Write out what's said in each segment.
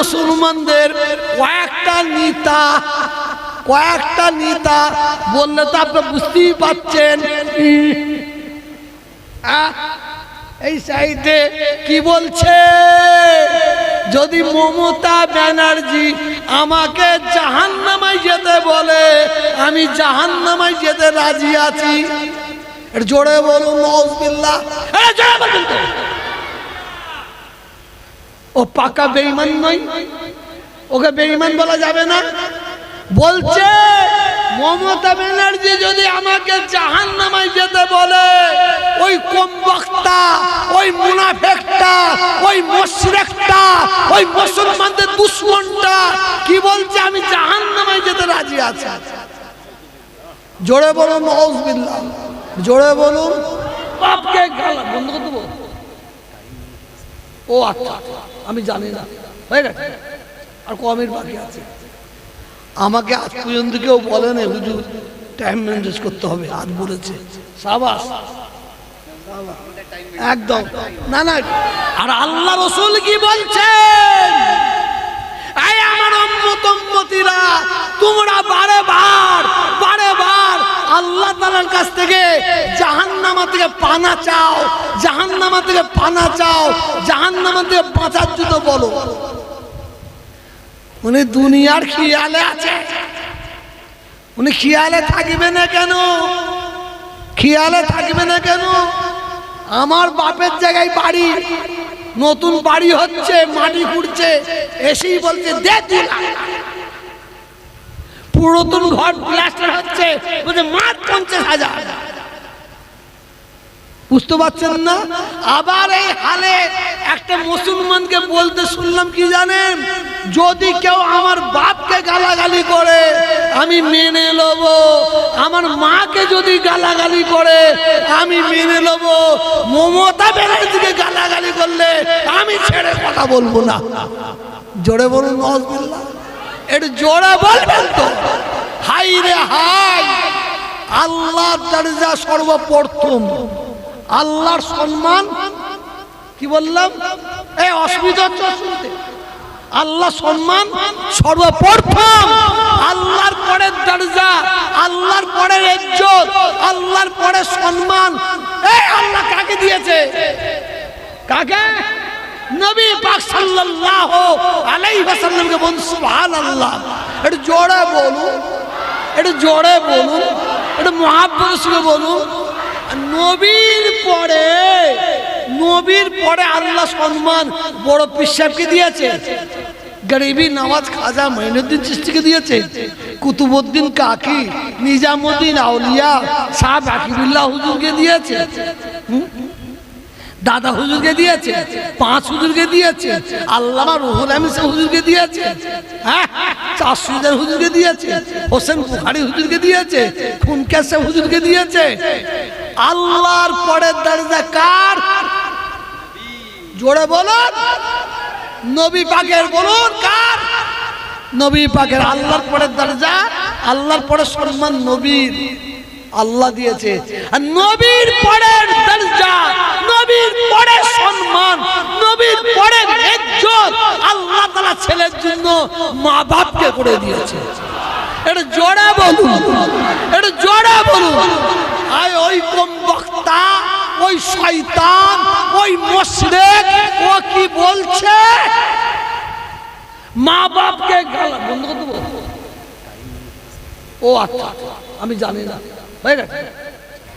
মুসলমানদের কয়েকটা নেতা কয়েকটা নেতা বললে তো আপনি বুঝতেই পারছেন। এই সাইডে কি বলছে? যদি মমতা ব্যানার্জি আমাকে জাহান্নামায় যেতে বলে, আমি জাহান্নামায় যেতে রাজি আছি। জোরে বলুন নজবিল্লা জোরে বলুন ও পাকা বেঈমান নয়। ওকে বেঈমান বলা যাবে না। বলছে মমতা ব্যানার্জি যদি আমাকে জাহান নামায় যেতে বলে ওই কম বক্তা ওই মুনাফেকটা ওই মুশরিকটা ওই মুসলমানদের দুশ্মনটা কি বলছে আমি জাহান নামায় যেতে রাজি আছি। জোরে বলুন নজবিল্লাহ জোরে বলুন। বাপকে গালা বন্ধ করে দেবো। ও আচ্ছা। আমি জানি না। হয়ে গেছে। আর কমের বাকি আছে। আমাকে আজ পর্যন্ত কেউ বলে না হুজুর টাইম ম্যানেজ করতে হবে। আজ বলেছে, সাবাস। একদম। না না। আর আল্লাহ রসুল কি বলছেন? আমার তোমরা বারে বার বারে বার আল্লাহ তাআলার কাছ থেকে জাহান্নামা থেকে পানা চাও, জাহান্নামা থেকে পানা চাও, জাহান্নামা থেকে বাঁচার জন্য বলো। উনি দুনিয়ার খেয়ালে আছে। উনি খেয়ালে থাকবে না কেন? খেয়ালে থাকবে না কেন? আমার বাপের জায়গায় বাড়ি, নতুন বাড়ি হচ্ছে, মাটি খুঁড়ছে, এসেই বলছে, দে। পুরাতন ঘর প্লাস্টার হচ্ছে, বলছে মাঠ পঞ্চাশ হাজার। বুঝতে পারছেন না? আবার এই হালে একটা মুসলমানকে বলতে শুনলাম, কি জানেন? যদি কেউ আমার বাপকে গালাগালি করে, আমি মেনে নেব। আমার মাকে যদি গালাগালি করে, আমি মেনে নেব। মমতা ব্যানার্জিকে গালাগালি করলে আমি ছেড়ে কথা বলব না। জোরে বলুন নজবিল্লা একটু জোরে বলবেন তো। হাই রে হাই। আল্লাহ দরজা সর্বপ্রথম। আল্লাহর সম্মান। কি বললাম? এই অসুবিধা হচ্ছে শুনতে। আল্লাহ সম্মান সর্বপ্রথম। আল্লাহর পরে দরজা, আল্লাহর পরে ইজ্জত, আল্লাহর পরে সম্মান। এই আল্লাহ কাকে দিয়েছে? কাকে? নবী পাক সাল্লাল্লাহু আলাইহি ওয়াসাল্লামকে বলুন, সুবহানাল্লাহ। একটু জোরে বলুন, একটু জোরে বলুন, একটু মহাব্বত সঙ্গে বলুন। নবীর পরে নবীর পরে আল্লাহ সম্মান বড় পিসাবকে দিয়েছে। গরিবি নামাজ খাজা মঈনুদ্দিন চিস্তিকে দিয়েছে। কুতুবুদ্দিন কাকি, নিজামুদ্দিন আউলিয়া শাহ বাকিবুল্লাহ হুজুরকে দিয়েছে? দাদা হুজুরকে দিয়েছে, পাঁচ হুজুরকে দিয়েছে, আল্লামা রুহুল আমিন সাহেব হুজুরকে দিয়েছে হ্যাঁ? চাষুদের হুজুরকে দিয়েছে, হোসেন বুখারি হুজুরকে দিয়েছে খুনকা সাহেব হুজুরকে দিয়েছে। আল্লাহর পরের দরজা কার? জোরে বলুন। নবী পাকের বলুন কার? নবী পাকের আল্লাহর পরের দরজা, আল্লাহর পরে সম্মান নবীর। আল্লাহ দিয়েছে। আর নবীর পরের দরজা, নবীর পরে সম্মান, নবীর পরে ইজ্জত আল্লাহ তাআলা ছেলের জন্য মা বাপকে করে দিয়েছে। এটা জোরে বলুন, এটা জোরে বলুন। আয় ওই কম বক্তা, ওই শয়তান, ওই মুশরিক, ও কি বলছে? মা বাপকে গালা বন্ধ করে দেবো? ও আচ্ছা আমি জানি না।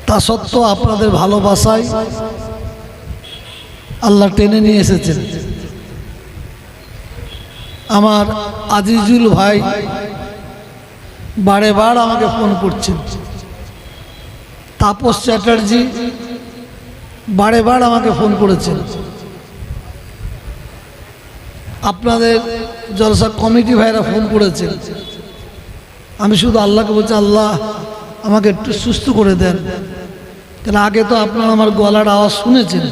তা সত্ত্বেও আপনাদের ভালোবাসায় আল্লাহ টেনে নিয়ে এসেছেন। আমার আজিজুল ভাই বারে বার আমাকে ফোন করছেন। তাপস চ্যাটার্জি বারে বার আমাকে ফোন করেছেন। আপনাদের জলসা কমিটি ভাইরা ফোন করেছেন। আমি শুধু আল্লাহকে বলছি, আল্লাহ আমাকে একটু সুস্থ করে দেন। কেন আগে তো আপনারা আমার গলার আওয়াজ শুনেছেন।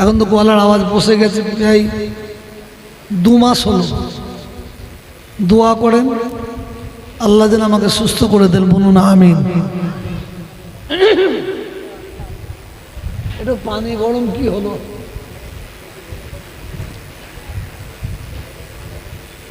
এখন তো গলার আওয়াজ বসে গেছে প্রায় দু মাস হলো। দোয়া করেন, আল্লাহ যেন আমাকে সুস্থ করে দেন, বলুন আমিন। এটা পানি গরম কি হলো?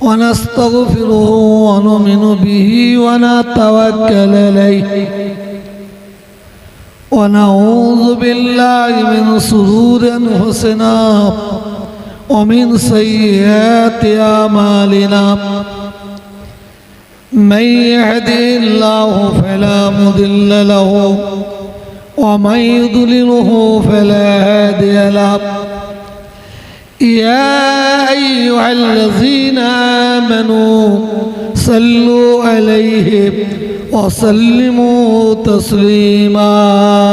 ونستغفره ونؤمن به ونتوكل عليه. ونعوذ بالله من شرور أنفسنا ومن سيئات أعمالنا. من يهدي الله فلا مضل له ومن يضلله فلا هادي له. يا أيها الذين آمنوا صلوا عليه وسلموا تسليما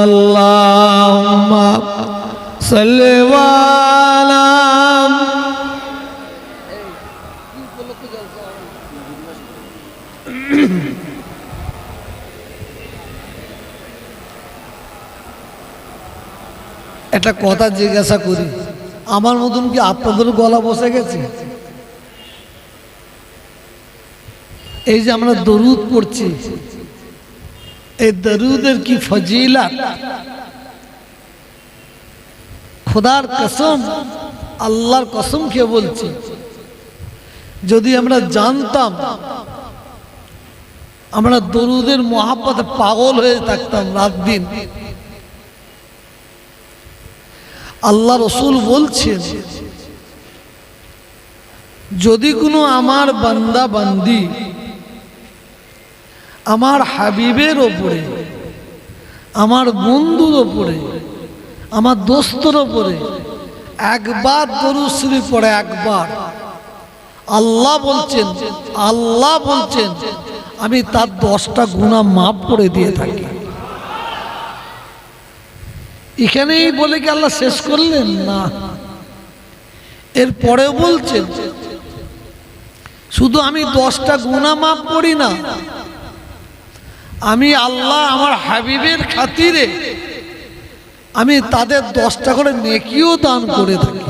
اللهم صل وعلى একটা কথা জিজ্ঞাসা করি আমার মতন কি আপনাদের গলা বসে গেছে? এই যে আমরা দরুদ পড়ছি, এই দরুদের কি ফজিলাত? খোদার কসম, আল্লাহর কসম কে বলছি, যদি আমরা জানতাম, আমরা দরুদের মহাপথে পাগল হয়ে থাকতাম রাত দিন। আল্লাহ রসুল বলছেন, যদি কোনো আমার বান্দা বান্দি আমার হাবিবের ওপরে, আমার বন্ধুর ওপরে, আমার দোস্তর ওপরে একবার দরুশ্রী পড়ে একবার, আল্লাহ বলছেন আল্লাহ বলছেন, আমি তার দশটা গুণা মাফ করে দিয়ে থাকি। এখানেই বলে কি আল্লাহ শেষ করলেন? না। এর পরেও বলছেন, শুধু আমি দশটা গুণা মাফ করি না, আমি আল্লাহ আমার হাবিবের খাতিরে আমি তাদের দশটা করে নেকিও দান করে থাকি।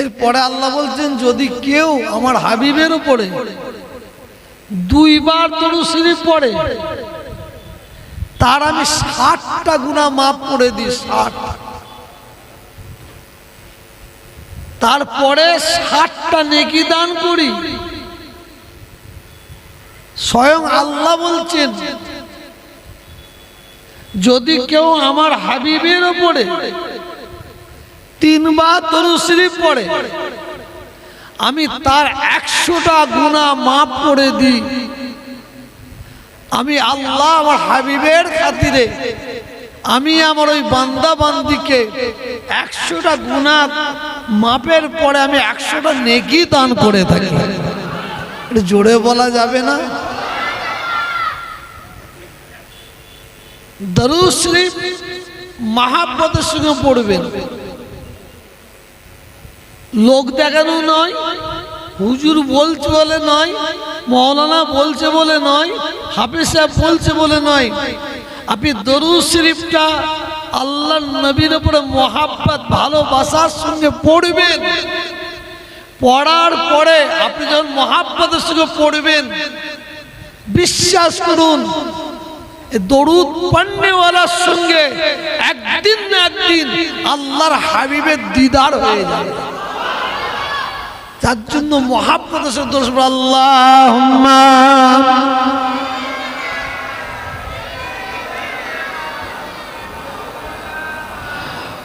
এরপরে আল্লাহ বলছেন, যদি কেউ আমার হাবিবের উপরে দুইবার তরু শরীফ পড়ে তার আমি ষাটটা গুণা মাফ করে দিই, ষাট। তারপরে ষাটটা নেকি দান করি। স্বয়ং আল্লাহ বলছেন, যদি কেউ আমার হাবিবের ওপরে তিনবার তরুশ্রী পড়ে, আমি তার একশোটা গুণা মাফ করে দিই। আমি আল্লাহ আমার হাবিবের খাতিরে, আমি আমার ওই বান্দা বান্দিকে একশোটা গুণা মাপের পরে আমি একশোটা নেকি দান করে থাকি। এটা জোরে বলা যাবে না? দরুদ শরীফ সঙ্গে পড়বেন। লোক দেখানো নয়, হুজুর বলছে বলে নয়, মৌলানা বলছে বলে নয় হাফিজ সাহেব বলছে বলে নয়। আপনি দরুদ শরীফটা আল্লাহ নবীর উপরে মহাব্বত ভালোবাসার সঙ্গে পড়বেন। পড়ার পরে আপনি যখন মহাব্বতের সঙ্গে পড়বেন, বিশ্বাস করুন দরুদ পান্নেওয়ালার সঙ্গে একদিন না একদিন আল্লাহর হাবিবের দিদার হয়ে যাবে। তার জন্য মহাব্বত দোষ আল্লাহ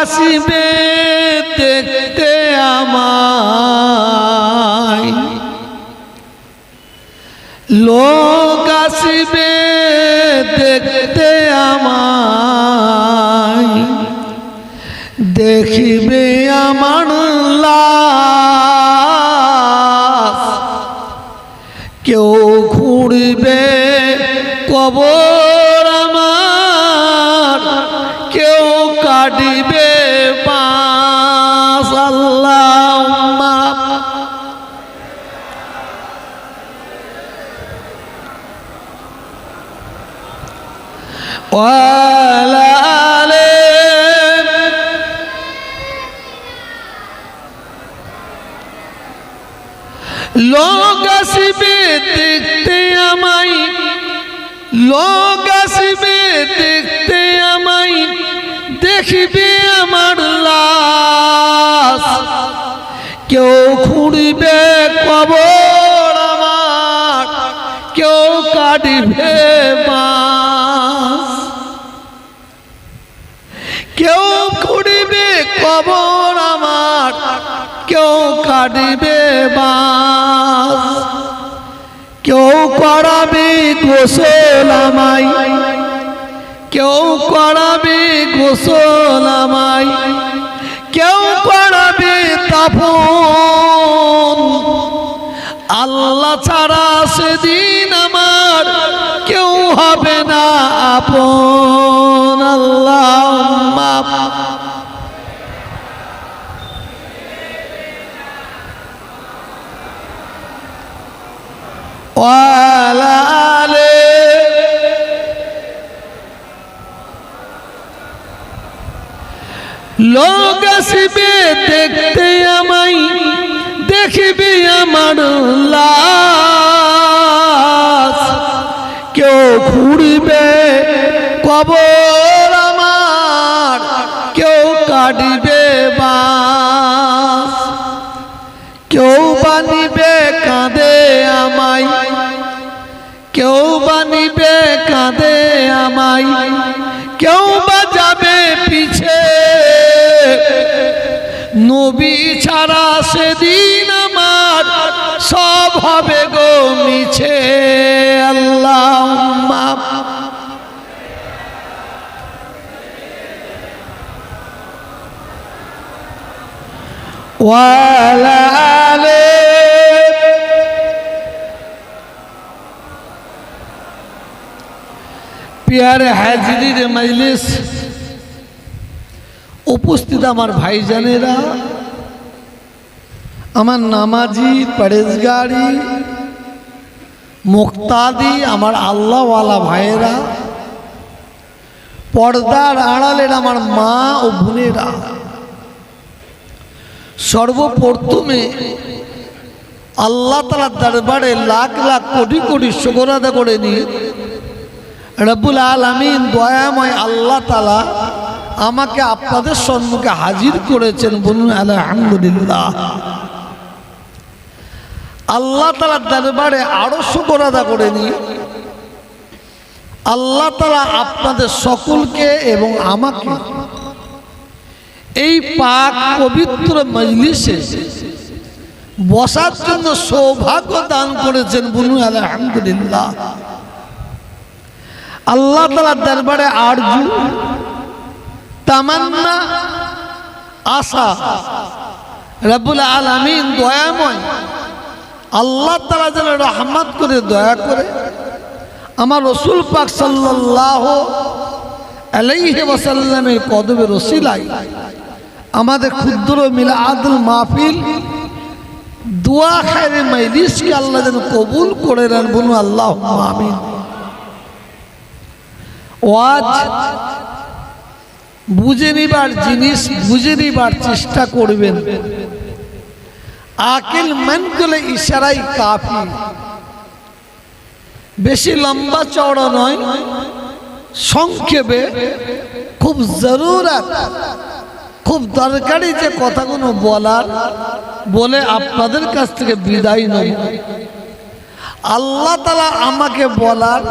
আসিবে দেখতে আমায়। লোক আসিবে দেখতে আমায়। দেখিবে আমার কেউ ঘুরবে কবর লোক আসিবে দেখতে আমায়। লোক আসিবে দেখতে আমায়। দেখিবে আমার লাশ। কেউ খুঁড়িবে কবর আমার। কেউ কাটিবে বাঁশ কেউ খুঁড়িবে কবর কেউ কাটিবে বাঁশ কেউ করাবে গোসল আমায় কেউ করাবে গোসল আমায় লোক আসিবে দেখতে আমায় দেখিবে আমার লাশ। কেউ ঘুরবে কবর কেউ বানিবে কাঁদে আমায় কেউ বাজাবে পিছে নবী ছাড়া সেদিন আমার সব হবে গো মিছে আল্লাহ وعلى آله পিয়ারে হাজিরির মজলিস। উপস্থিত আমার ভাইজানেরা, আমার নামাজি পরেজগারি মুক্তাদি, আমার আল্লাহওয়ালা ভাইয়েরা, পর্দার আড়ালের আমার মা ও বোনেরা, সর্বপ্রথমে আল্লাহ তালার দরবারে লাখ লাখ কোটি কোটি শুকর আদা করে নিয়ে রব্বুল আলমিন দয়াময় আল্লাহ তালা আমাকে আপনাদের সম্মুখে হাজির করেছেন বলুন, আলহামদুলিল্লাহ। আল্লাহ তালার দরবারে আরও শুকর আদা করে নিয়ে আল্লাহ তালা আপনাদের সকলকে এবং আমাকে এই পাক পবিত্র মজলিসে বসার জন্য সৌভাগ্য দান করেছেন বলুন, আলহামদুলিল্লাহ। আল্লাহ তালার দরবারে আরজু, তামান্না, আশা। রবুল আলমিন দয়াময়। আল্লাহ তালা যেন রহমত করে, দয়া করে আমার রসুল পাক সাল্লাহ আলাইহি ওয়াসাল্লামের কদবে রসিলাই আমাদের ক্ষুদ্র মিলা আদুল মাহফিল দোয়া খায়রে মজলিসকে আল্লাহ যেন কবুল করে নেন বলুন আল্লাহ আমিন। ওয়াজ বুঝে নিবার জিনিস, বুঝে নিবার চেষ্টা করবেন। আকিল মন করলে ইশারাই কাফি। বেশি লম্বা চওড়া নয়, সংক্ষেপে খুব জরুরত, খুব দরকারি যে কথাগুলো বলার, বলে আপনাদের কাছ থেকে বিদায় নয় আল্লাহ তালা আমাকে বলার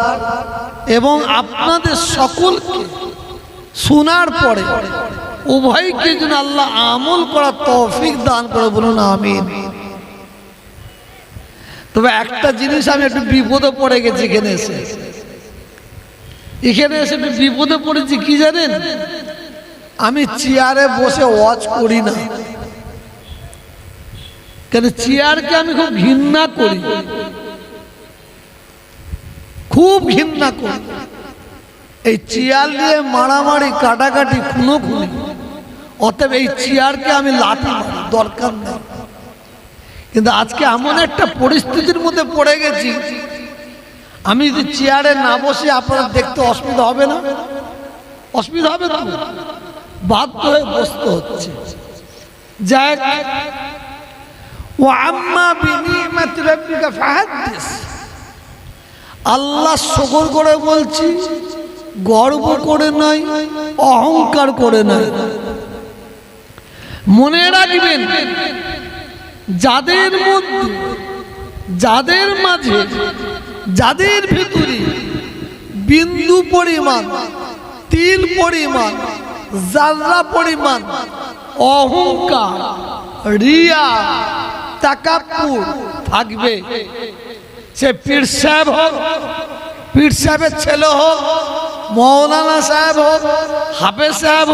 এবং আপনাদের সকলকে শোনার পরে উভয়কে যেন আল্লাহ আমল করার তৌফিক দান করে বলুন, আমিন। তবে একটা জিনিস আমি একটু বিপদে পড়ে গেছি এখানে এসে। এখানে এসে একটু বিপদে পড়েছি, কি জানেন? আমি চেয়ারে বসে ওয়াচ করি না। কেন চেয়ারকে আমি খুব ঘৃণা করি। খুব ঘৃণা করি। এই চেয়ার দিয়ে মারামারি, কাটাকাটি খুনো খুনি অতএব এই চেয়ারকে আমি লাঠি দরকার নেই। কিন্তু আজকে এমন একটা পরিস্থিতির মধ্যে পড়ে গেছি। আমি যদি চেয়ারে না বসে আপনারা দেখতে অসুবিধা হবে না? অসুবিধা হবে না বাধ্য হয়ে বসতে হচ্ছে। যাই ও আম্মা বিনিমাতি রাব্বিকা ফাহাদ্দিস। আল্লাহ শকর করে বলছি, গর্ব করে নাই, অহংকার করে নাই। মনে রাখবেন, যাদের মধ্যে, যাদের মাঝে, যাদের ভিতরে বিন্দু পরিমাণ, তিল পরিমাণ জাল্লা পরিমাণ, অহংকার, রিয়া তাকাপুর থাকবে। সে পীর সাহেব হোক পীর সাহেবের ছেলে হোক মৌলানা সাহেব হোক হাফেজ সাহেব